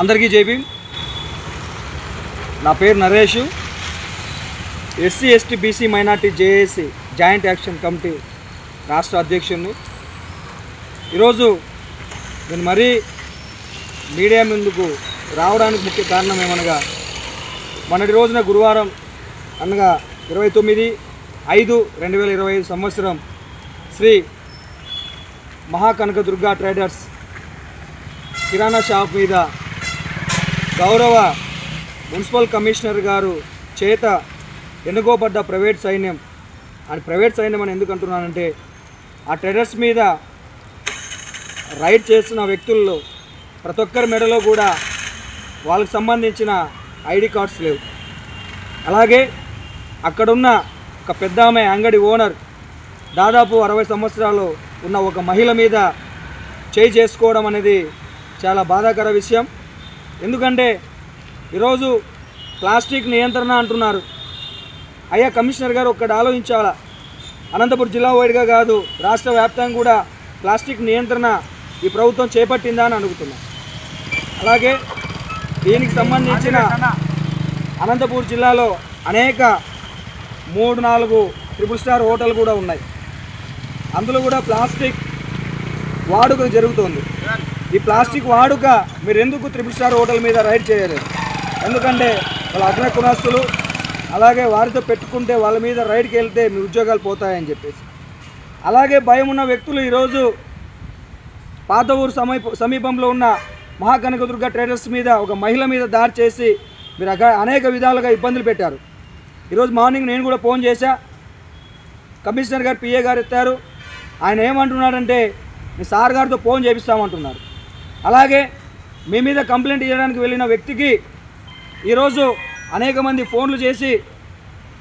అందరికీ జైబీ నా పేరు Naresh. SC ST BC minority JAC joint action committee రాష్ట్ర అధ్యక్షుడిని. ఈరోజు నేను మరీ మీడియా ముందుకు రావడానికి ముఖ్య కారణం ఏమనగా మొన్నటి రోజున గురువారం అనగా ఇరవై తొమ్మిది ఐదు రెండు వేల ఇరవై ఐదు సంవత్సరం శ్రీ మహాకనకదుర్గా ట్రేడర్స్ కిరాణా షాప్ మీద గౌరవ మున్సిపల్ కమిషనర్ గారు చేత ఎన్నుకోబడ్డ ప్రైవేట్ సైన్యం. అని ప్రైవేట్ సైన్యం అని ఎందుకు అంటున్నానంటే ఆ టెర్రస్ మీద రైడ్ చేసిన వ్యక్తుల్లో ప్రతి ఒక్కరి మెడలో కూడా వాళ్ళకి సంబంధించిన ఐడి కార్డ్స్ లేవు. అలాగే అక్కడున్న ఒక పెద్ద ఆమె అంగడి ఓనర్ దాదాపు అరవై సంవత్సరాలు ఉన్న ఒక మహిళ మీద చేయి చేసుకోవడం అనేది చాలా బాధాకర విషయం. ఎందుకంటే ఈరోజు ప్లాస్టిక్ నియంత్రణ అంటున్నారు. అయ్యా కమిషనర్ గారు ఒక్కటి ఆలోచించాలా? అనంతపురం జిల్లా వైడ్గా కాదు రాష్ట్ర వ్యాప్తంగా కూడా ప్లాస్టిక్ నియంత్రణ ఈ ప్రభుత్వం చేపట్టిందా అని అడుగుతున్నాం. అలాగే దీనికి సంబంధించిన అనంతపూర్ జిల్లాలో అనేక మూడు నాలుగు ట్రిపుల్ స్టార్ హోటల్ కూడా ఉన్నాయి. అందులో కూడా ప్లాస్టిక్ వాడుక జరుగుతుంది. ఈ ప్లాస్టిక్ వాడుక మీరు ఎందుకు త్రిపుల్ స్టార్ హోటల్ మీద రైడ్ చేయలేదు ఎందుకంటే వాళ్ళ అగ్ర కులాస్తులు అలాగే వారితో పెట్టుకుంటే వాళ్ళ మీద రైడ్కి వెళ్తే మీ ఉద్యోగాలు పోతాయని చెప్పేసి. అలాగే భయం ఉన్న వ్యక్తులు ఈరోజు పాత ఊరు సమీప సమీపంలో ఉన్న మహాకనకదుర్గ ట్రేడర్స్ మీద ఒక మహిళ మీద దాడి చేసి మీరు అనేక విధాలుగా ఇబ్బందులు పెట్టారు. ఈరోజు మార్నింగ్ నేను కూడా ఫోన్ చేశా. కమిషనర్ గారు పిఏ గారు ఎత్తారు. ఆయన ఏమంటున్నాడంటే మీ సార్ గారితో ఫోన్ చేపిస్తామంటున్నారు. అలాగే మీ మీద కంప్లైంట్ ఇవ్వడానికి వెళ్ళిన వ్యక్తికి ఈరోజు అనేక మంది ఫోన్లు చేసి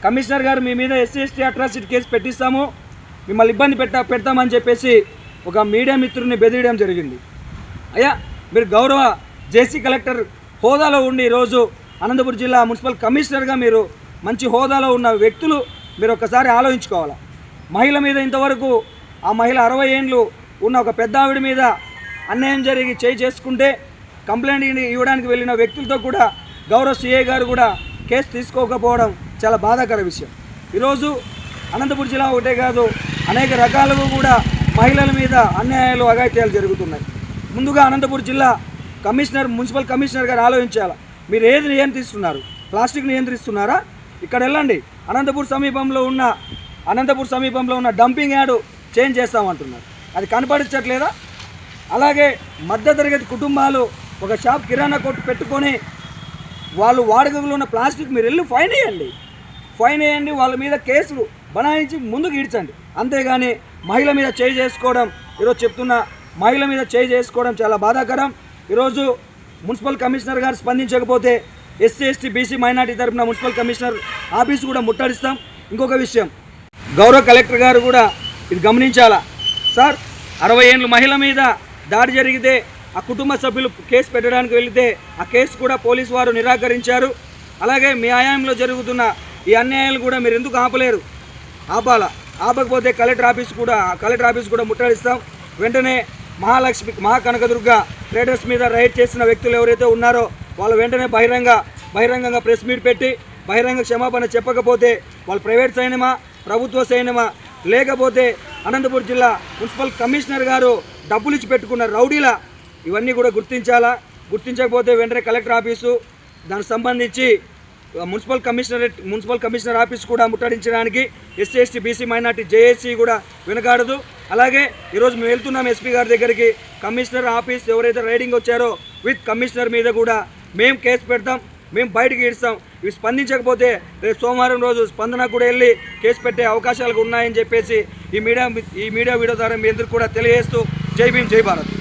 కమిషనర్ గారు మీ మీద ఎస్సీ ఎస్టీ అట్రాసిటీ కేసు పెట్టిస్తాము మిమ్మల్ని ఇబ్బంది పెట్ట పెడతామని చెప్పేసి ఒక మీడియా మిత్రుడిని బెదిరియడం జరిగింది. అయ్యా మీరు గౌరవ జేసీ కలెక్టర్ హోదాలో ఉండి ఈరోజు అనంతపురం జిల్లా మున్సిపల్ కమిషనర్గా మీరు మంచి హోదాలో ఉన్న వ్యక్తులు మీరు ఒకసారి ఆలోచించుకోవాలి? మహిళ మీద ఇంతవరకు ఆ మహిళ అరవై ఏండ్లు ఉన్న ఒక పెద్ద ఆవిడ మీద అన్యాయం జరిగి చేయి చేసుకుంటే కంప్లైంట్ ఇవ్వడానికి వెళ్ళిన వ్యక్తులతో కూడా గౌరవ సిఐ గారు కూడా కేసు తీసుకోకపోవడం చాలా బాధాకర విషయం. ఈరోజు అనంతపురం జిల్లా ఒకటే కాదు అనేక రకాలుగా కూడా మహిళల మీద అన్యాయాలు అఘాయిత్యాలు జరుగుతున్నాయి. ముందుగా అనంతపురం జిల్లా కమిషనర్ మున్సిపల్ కమిషనర్ గారు ఆలోచించాలి? మీరు ఏది నియంత్రిస్తున్నారు? ప్లాస్టిక్ నియంత్రిస్తున్నారా? ఇక్కడ వెళ్ళండి. అనంతపూర్ సమీపంలో ఉన్న అనంతపూర్ సమీపంలో ఉన్న డంపింగ్ యార్డు చేంజ్ చేస్తామంటున్నారు. అది కనపడించట్లేదా అలాగే మధ్యతరగతి కుటుంబాలు ఒక షాప్ కిరాణా కొట్టు పెట్టుకొని వాళ్ళు వాడుకలో ఉన్న ప్లాస్టిక్ మీరు వెళ్ళి ఫైన్ వేయండి. ఫైన్ వేయండి వాళ్ళ మీద కేసులు బనాయించి ముందుకు ఈడ్చండి. అంతేగాని మహిళ మీద చేయి చేసుకోవడం ఈరోజు చెప్తున్న మహిళ మీద చేయి చేసుకోవడం చాలా బాధాకరం. ఈరోజు మున్సిపల్ కమిషనర్ గారు స్పందించకపోతే ఎస్సీ ఎస్టీ బీసీ మైనార్టీ తరపున మున్సిపల్ కమిషనర్ ఆఫీసు కూడా ముట్టడిస్తాం. ఇంకొక విషయం గౌరవ కలెక్టర్ గారు కూడా ఇది గమనించాలా? సార్ అరవై ఏళ్ళు మహిళ మీద దాడి జరిగితే ఆ కుటుంబ సభ్యులు కేసు పెట్టడానికి వెళితే ఆ కేసు కూడా పోలీసు వారు నిరాకరించారు. అలాగే మీ ఆయాయంలో జరుగుతున్న ఈ అన్యాయాలు కూడా మీరు ఎందుకు ఆపలేరు? ఆపాల? ఆపకపోతే కలెక్టర్ ఆఫీస్ కూడా కలెక్టర్ ఆఫీస్ కూడా ముట్టడిస్తాం. వెంటనే మహాలక్ష్మి మహాకనకదుర్గ ట్రేడర్స్ మీద రైడ్ చేసిన వ్యక్తులు ఎవరైతే ఉన్నారో వాళ్ళు వెంటనే బహిరంగ బహిరంగంగా ప్రెస్ మీట్ పెట్టి బహిరంగ క్షమాపణ చెప్పకపోతే వాళ్ళు ప్రైవేట్ సైన్యమా ప్రభుత్వ సైన్యమా లేకపోతే అనంతపురం జిల్లా మున్సిపల్ కమిషనర్ గారు డబ్బులు ఇచ్చి పెట్టుకున్న రౌడీల ఇవన్నీ కూడా గుర్తించాలా? గుర్తించకపోతే వెంటనే కలెక్టర్ ఆఫీసు దానికి సంబంధించి municipal commissionerate municipal commissioner office కూడా ముట్టడించడానికి SC ST BC minority JAC కూడా వెనకాడదు. అలాగే ఈరోజు మేము వెళ్తున్నాం ఎస్పీ గారి దగ్గరికి. కమిషనర్ ఆఫీస్ ఎవరైతే రైడింగ్ వచ్చారో విత్ కమిషనర్ మీద కూడా మేము కేసు పెడతాం మేము బయటకు ఇస్తాం ఇవి స్పందించకపోతే రేపు సోమవారం రోజు స్పందన కూడా వెళ్ళి కేసు పెట్టే అవకాశాలు ఉన్నాయని చెప్పేసి ఈ మీడియా ఈ మీడియా వీడియో ద్వారా మీ అందరికీ కూడా తెలియజేస్తూ जय भीम जय भारत।